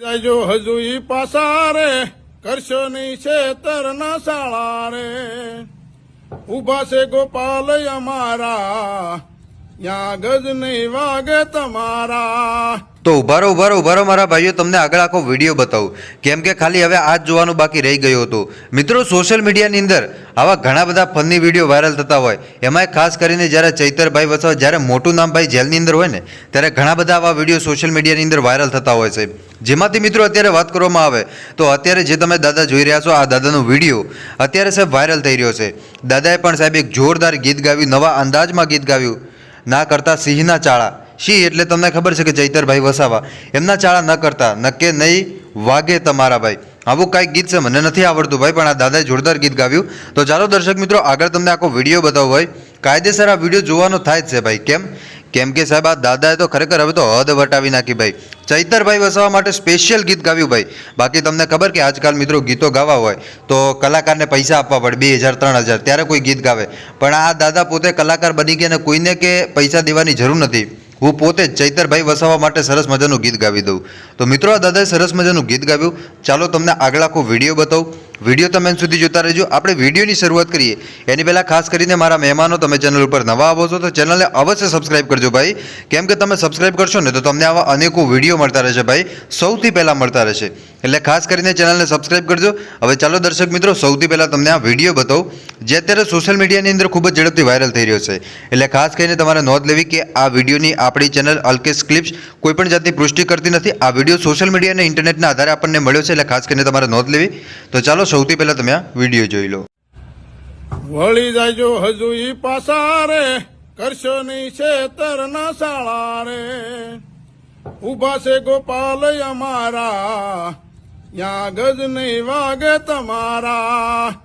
જાજો હજુ ઈ પાસા રે કરશો નહીં છેતર ના શાળા રે ઊભા છે ગોપાલ અમારા યા ગજ નહીં વાગે તમારા. તો ઉભારો ઉભારો ઉભારો મારા ભાઈઓ, તમને આગળ આખો વીડિયો બતાવું. કેમ કે ખાલી હવે આ જ જોવાનું બાકી રહી ગયું હતું. મિત્રો સોશિયલ મીડિયાની અંદર આવા ઘણા બધા ફનની વીડિયો વાયરલ થતા હોય. એમાંય ખાસ કરીને જ્યારે ચૈતરભાઈ વસાવા, જ્યારે મોટું નામ ભાઈ જેલની અંદર હોય ને, ત્યારે ઘણા બધા આવા વીડિયો સોશિયલ મીડિયાની અંદર વાયરલ થતા હોય છે. જેમાંથી મિત્રો અત્યારે વાત કરવામાં આવે, તો અત્યારે જે તમે દાદા જોઈ રહ્યા છો, આ દાદાનો વીડિયો અત્યારે સાહેબ વાયરલ થઈ રહ્યો છે. દાદાએ પણ સાહેબ એક જોરદાર ગીત ગાવ્યું, નવા અંદાજમાં ગીત ગાવ્યું. ના કરતા સિંહના ચાળા. સિંહ એટલે તમને ખબર છે કે ચૈતરભાઈ વસાવા? એમના ચાળા ન કરતા નકે નહીં વાગે તમારા ભાઈ. આવું કાંઈક ગીત છે? મને નથી આવડતું ભાઈ, પણ આ દાદાએ જોરદાર ગીત ગાવ્યું. તો ચાલો દર્શક મિત્રો, આગળ તમને આખો વીડિયો બતાવો હોય કાયદેસર આ વીડિયો જોવાનો થાય જ છે ભાઈ. કેમ? કેમ કે સાહેબ, આ દાદાએ તો ખરેખર હવે તો હદ વટાવી નાખી ભાઈ. ચૈતરભાઈ વસાવા માટે સ્પેશિયલ ગીત ગાવ્યું ભાઈ. બાકી તમને ખબર કે આજકાલ મિત્રો ગીતો ગાવા હોય, તો કલાકારને પૈસા આપવા પડે, બે હજાર, ત્રણ હજાર, ત્યારે કોઈ ગીત ગાવે. પણ આ દાદા પોતે કલાકાર બની ગયા અને કોઈને કે પૈસા દેવાની જરૂર નથી. હું પોતે ચૈતરભાઈ વસાવા માટે સરસ મજાનું ગીત ગાવી દઉં. તો મિત્રો આ દાદાએ સરસ મજાનું ગીત ગાવ્યું. ચાલો તમને આગળ આખો વીડિયો બતાવું. વીડિયો તમે સુધી જોતા રહેજો. આપણે વિડીયોની શરૂઆત કરીએ. એની પહેલાં ખાસ કરીને મારા મહેમાનો, તમે ચેનલ ઉપર નવા આવો છો, તો ચેનલને અવશ્ય સબસ્ક્રાઇબ કરજો ભાઈ. કેમ કે તમે સબસ્ક્રાઇબ કરશો ને, તો તમને આવા અનેકો વીડિયો મળતા રહેશે ભાઈ. સૌથી પહેલાં મળતા રહેશે. એટલે ખાસ કરીને ચેનલને સબસ્ક્રાઇબ કરજો. હવે ચાલો દર્શક મિત્રો, સૌથી પહેલાં તમને આ વીડિયો બતાવું. જે અત્યારે સોશિયલ મીડિયાની અંદર ખૂબ જ ઝડપથી વાયરલ થઈ રહ્યો છે. એટલે ખાસ કરીને તમારે નોંધ લેવી કે આ વિડીયોની આપણી ચેનલ અલ્કેશ ક્લિપ્સ કોઈપણ જાતની પુષ્ટિ કરતી નથી. આ વીડિયો સોશિયલ મીડિયા અને ઇન્ટરનેટના આધારે આપણને મળ્યો છે, એટલે ખાસ કરીને તમારે નોંધ લેવી. તો ચાલો સૌથી પહેલા તમે આ વીડિયો જોઈ લો. વળી જાજો હજુ ઈ પાસા રે, કરશો નહીં છેતર ના શાળા રે. ઊભા છે ગોપાલ અમારા યા ગજ નહીં વાગે તમારા.